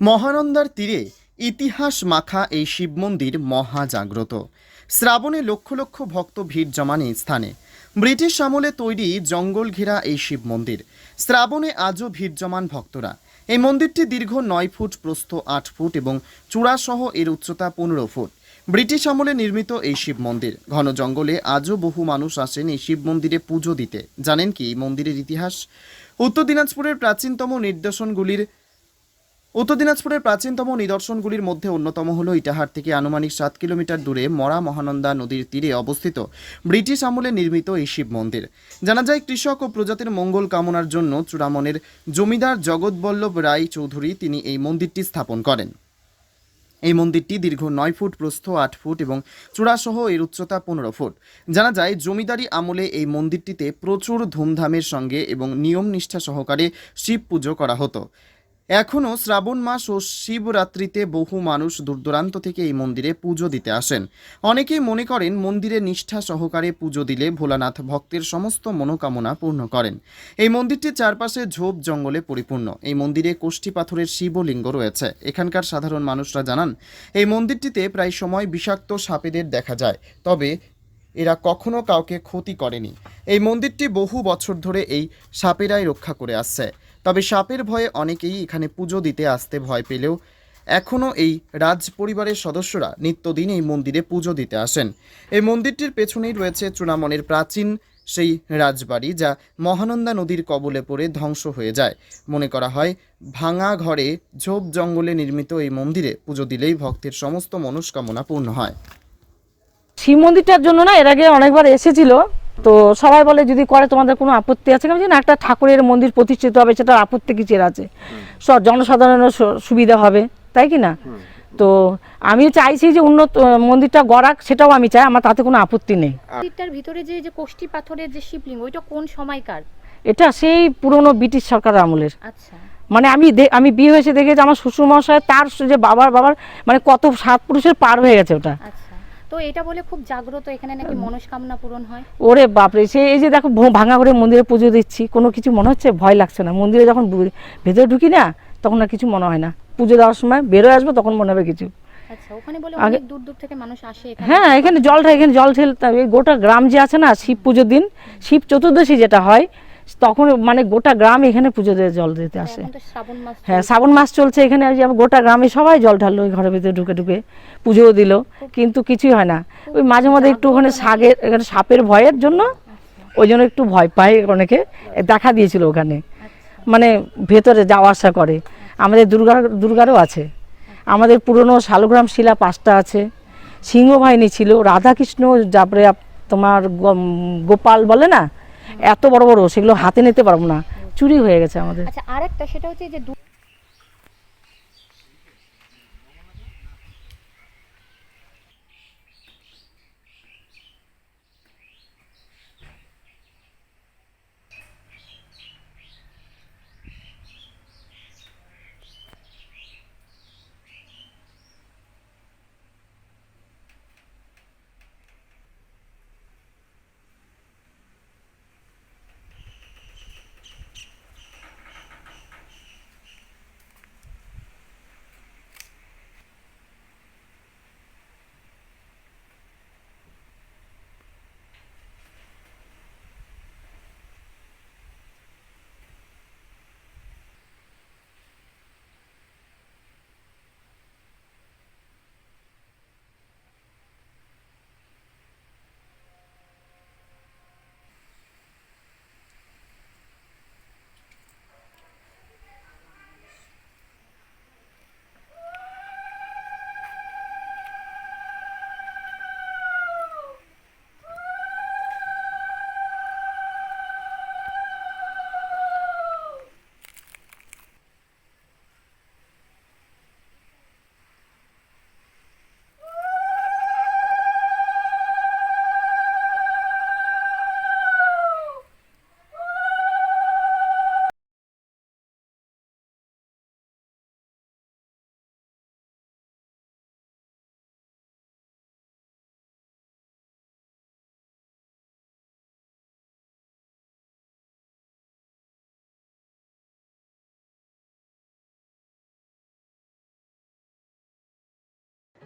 মহানন্দার তীরে ইতিহাস মাখা এই শিব মন্দির মহাজাগ্রত শ্রাবণে লক্ষ লক্ষ ভক্ত ভিড় জমান এই স্থানে। ব্রিটিশ আমলে তৈরি জঙ্গল ঘেরা এই শিব মন্দির। শ্রাবণে আজও ভিড় জমান ভক্তরা। এই মন্দিরটি দীর্ঘ নয় ফুট, প্রস্থ আট ফুট এবং চূড়াসহ এর উচ্চতা পনেরো ফুট। ব্রিটিশ আমলে নির্মিত এই শিব মন্দির। ঘন জঙ্গলে আজও বহু মানুষ আসেন এই শিব মন্দিরে পুজো দিতে। জানেন কি এই মন্দিরের ইতিহাস? উত্তর দিনাজপুরের প্রাচীনতম নিদর্শনগুলির উত্তর দিনাজপুরের প্রাচীনতম নিদর্শনগুলির মধ্যে অন্যতম হল ইটাহার থেকে আনুমানিক সাত কিলোমিটার দূরে মরা মহানন্দা নদীর তীরে অবস্থিত ব্রিটিশ আমলে নির্মিত এই শিব মন্দির। জানা যায়, কৃষক ও প্রজাতির মঙ্গল কামনার জন্য চূড়ামনের জমিদার জগৎবল্লভ রায় চৌধুরী তিনি এই মন্দিরটি স্থাপন করেন। এই মন্দিরটি দীর্ঘ নয় ফুট, প্রস্থ আট ফুট এবং চূড়াসহ এর উচ্চতা পনেরো ফুট। জানা যায়, জমিদারি আমলে এই মন্দিরটিতে প্রচুর ধুমধামের সঙ্গে এবং নিয়ম নিষ্ঠা সহকারে শিব পুজো করা হতো। এখনও শ্রাবণ মাস ও শিবরাত্রিতে বহু মানুষ দূরদূরান্ত থেকে এই মন্দিরে পুজো দিতে আসেন। অনেকেই মনে করেন মন্দিরে নিষ্ঠা সহকারে পুজো দিলে ভোলানাথ ভক্তের সমস্ত মনোকামনা পূর্ণ করেন। এই মন্দিরটির চারপাশে ঝোপ জঙ্গলে পরিপূর্ণ। এই মন্দিরে কোষ্ঠী পাথরের শিবলিঙ্গ রয়েছে। এখানকার সাধারণ মানুষরা জানান, এই মন্দিরটিতে প্রায় সময় বিষাক্ত সাপেদের দেখা যায়, তবে এরা কখনো কাউকে ক্ষতি করেনি। এই মন্দিরটি বহু বছর ধরে এই সাপেরাই রক্ষা করে আসছে। তবে সাপের ভয়ে অনেকেই এখানে পুজো দিতে আসতে ভয় পেলেও এখনও এই রাজ পরিবারের সদস্যরা নিত্যদিন এই মন্দিরে পুজো দিতে আসেন। এই মন্দিরটির পেছনেই রয়েছে চূড়ামনের প্রাচীন সেই রাজবাড়ি যা মহানন্দা নদীর কবলে পড়ে ধ্বংস হয়ে যায়। মনে করা হয়, ভাঙা ঘরে ঝোপ জঙ্গলে নির্মিত এই মন্দিরে পুজো দিলেই ভক্তের সমস্ত মনস্কামনা পূর্ণ হয়। শিব মন্দিরটার জন্য না, এর আগে অনেকবার এসেছিল। তো সবাই বলে যদি করে তোমাদের কোনো আপত্তি আছে? আমি জানি না একটা ঠাকুরের মন্দির প্রতিষ্ঠিত হবে সেটা আপত্তি কিসের আছে? সব জনসাধারণের সুবিধা হবে তাই কি না? তো আমি চাইছি যে উন্নত মন্দিরটা গড়াক সেটাও আমি চাই আমার তাতে কোনো আপত্তি নেই। মন্দিরটার ভিতরে যে যে কোষ্ঠী পাথরের যে শিবলিঙ্গ ওইটা কোন সময়কার? এটা সেই পুরনো ব্রিটিশ সরকার আমলের। আচ্ছা। মানে আমি দে- আমি বিয়ে হয়েছে দেখেছি আমার শ্বশুর শ্বশুরমশাই তার যে বাবার বাবার মানে কত সাত পুরুষের পার হয়ে গেছে ওটা। আচ্ছা। তো এটা বলে খুব জাগ্রত এখানে নাকি মনস্কামনা পূরণ হয়? ওরে বাপরে সে এই যে দেখো ভাঙা করে মন্দিরে পুজো দিচ্ছি কোনো কিছু মনে হচ্ছে? ভয় লাগছে না। মন্দিরে যখন ভেতরে ঢুকি না তখন আর কিছু মনে হয় না। পুজো দেওয়ার সময় বেরোয় আসব তখন মনে হবে কিছু। আচ্ছা ওখানে বলে আগে- অনেক দূর দূর থেকে মানুষ আসে হ্যাঁ এখানে জলটা এখানে জল। এই গোটা গ্রাম যে আছে না শিব পুজোর দিন শিব চতুর্দশী যেটা হয় তখন মানে গোটা গ্রাম এখানে পুজো দিয়ে জল দিতে আসে। হ্যাঁ শ্রাবণ মাস চলছে এখানে আজ গোটা গ্রামে সবাই জল ঢাললো ওই ঘরের ভিতরে ঢুকে ঢুকে পুজোও দিল কিন্তু কিছুই হয় না। ওই মাঝে মাঝে একটু ওখানে শাগের এখানে সাপের ভয়ের জন্য ওই জন্য একটু ভয় পায় অনেকে। দেখা দিয়েছিল ওখানে। মানে ভেতরে যাওয়া আসা করে। আমাদের দুর্গা দুর্গারও আছে। আমাদের পুরনো শালগ্রাম শিলা পাঁচটা আছে। সিংহবাহিনী ছিল রাধাকৃষ্ণ তারপরে তোমার গোপাল বলে না? এত বড় বড়, সেগুলো হাতে নিতে পারব না। চুরি হয়ে গেছে আমাদের। আচ্ছা আরেকটা, সেটা হচ্ছে যে